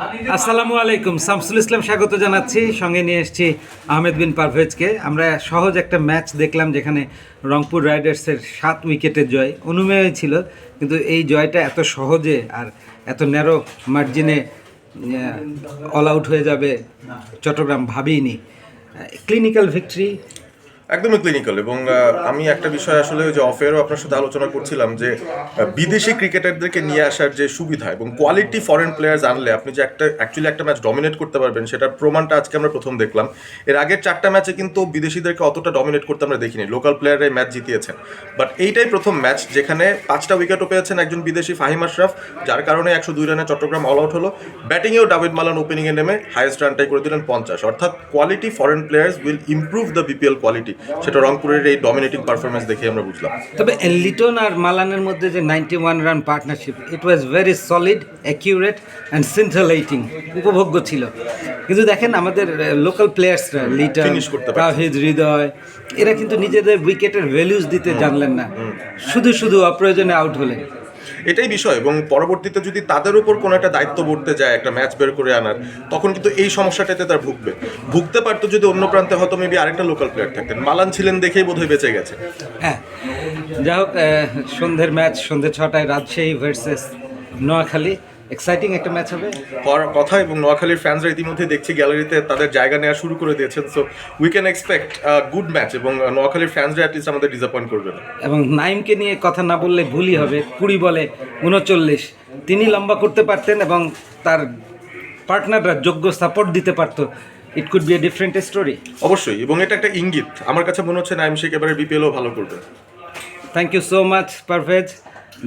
আসসালামু আলাইকুম। শামসুল ইসলাম স্বাগত জানাচ্ছি। সঙ্গে নিয়ে এসেছি আহমেদ বিন পারভেজকে। আমরা সহজ একটা ম্যাচ দেখলাম যেখানে রংপুর রাইডার্সের সাত উইকেটের জয় অনুমেয় ছিল কিন্তু এই জয়টা এত সহজে আর এত ন্যারো মার্জিনে অল আউট হয়ে যাবে চট্টগ্রাম ভাবিনি। ক্লিনিক্যাল ভিক্টরি একদমই ক্লিনিক্যাল এবং আমি একটা বিষয় আসলে যে অফেয়ারও আপনার সাথে আলোচনা করছিলাম যে বিদেশি ক্রিকেটারদেরকে নিয়ে আসার যে সুবিধা এবং কোয়ালিটি ফরেন প্লেয়ার্স আনলে আপনি যে একটা অ্যাকচুয়ালি একটা ম্যাচ ডমিনেট করতে পারবেন, সেটার প্রমাণটা আজকে আমরা প্রথম দেখলাম। এর আগের চারটা ম্যাচে কিন্তু বিদেশিদেরকে অতটা ডমিনেট করতে আমরা দেখিনি লোকাল প্লেয়াররাই ম্যাচ জিতিয়েছেন। বাট এইটাই প্রথম ম্যাচ যেখানে পাঁচটা উইকেটও পেয়েছেন একজন বিদেশি ফাহিম আশরাফ, যার কারণে একশো দুই রানে চট্টগ্রাম অল আউট হলো। ব্যাটিংয়েও ডাভিড মালান ওপেনিংয়ে নেমে হাইয়েস্ট রানটাই করে দিলেন পঞ্চাশ। অর্থাৎ quality foreign players will improve the BPL quality সেটা রংপুরের এই ডমিনেটিং পারফরমেন্স দেখে আমরা বুঝলাম। তবে লিটন আর মালানের মধ্যে যে ninety one run partnership it was very solid accurate and scintillating উপভোগ্য ছিল। কিন্তু দেখেন আমাদের লোকাল প্লেয়ার্সরা লিটন তাহিদ হৃদয় এরা কিন্তু নিজেদের উইকেটের ভ্যালুজ দিতে জানলেন না। শুধু শুধু অপ্রয়োজনে আউট হলেন। এটাই বিষয় এবং পরবর্তীতে যদি তাদের উপর কোনো একটা দায়িত্ব পড়তে যায়, একটা ম্যাচ বের করে আনার, তখন কিন্তু এই সমস্যাটাতে তার ভুগবে। ভুগতে পারতো যদি অন্য প্রান্তে হয়তো মেবি আরেকটা লোকাল প্লেয়ার থাকতেন। মালান ছিলেন দেখেই বোধহয় বেঁচে গেছে। হ্যাঁ যাই হোক সন্ধ্যের ম্যাচ সন্ধ্যে ছটায় রাজশাহী ভার্সেস নোয়াখালী। এক্সাইটিং একটা ম্যাচ হবে। হওয়ার কথা এবং নোয়াখালীর ফ্যান্সরা ইতিমধ্যে দেখছি গ্যালারিতে তাদের জায়গা নেওয়া শুরু করে দিয়েছেন। So we can expect good match এবং আহ, নোয়াখালীর ফ্যান্সরা অ্যাটলিস্ট আমাদের ডিসঅ্যাপয়েন্ট করবে না। এবং নাইমকে নিয়ে কথা না বললে ভুলই হবে। কুড়ি বলে উনচল্লিশ। তিনি লম্বা করতে পারতেন এবং তার পার্টনাররা যোগ্য সাপোর্ট দিতে পারতো। It could be a different story অবশ্যই এবং এটা একটা ইঙ্গিত। আমার কাছে মনে হচ্ছে নাইম শেখ এবারে বিপিএলও ভালো করবে। Thank you so much Parvez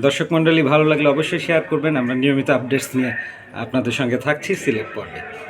দর্শক মণ্ডলী, ভালো লাগলে অবশ্যই শেয়ার করবেন। আমরা নিয়মিত আপডেটস নিয়ে আপনাদের সঙ্গে থাকছি সিলেক্ট পর্বে।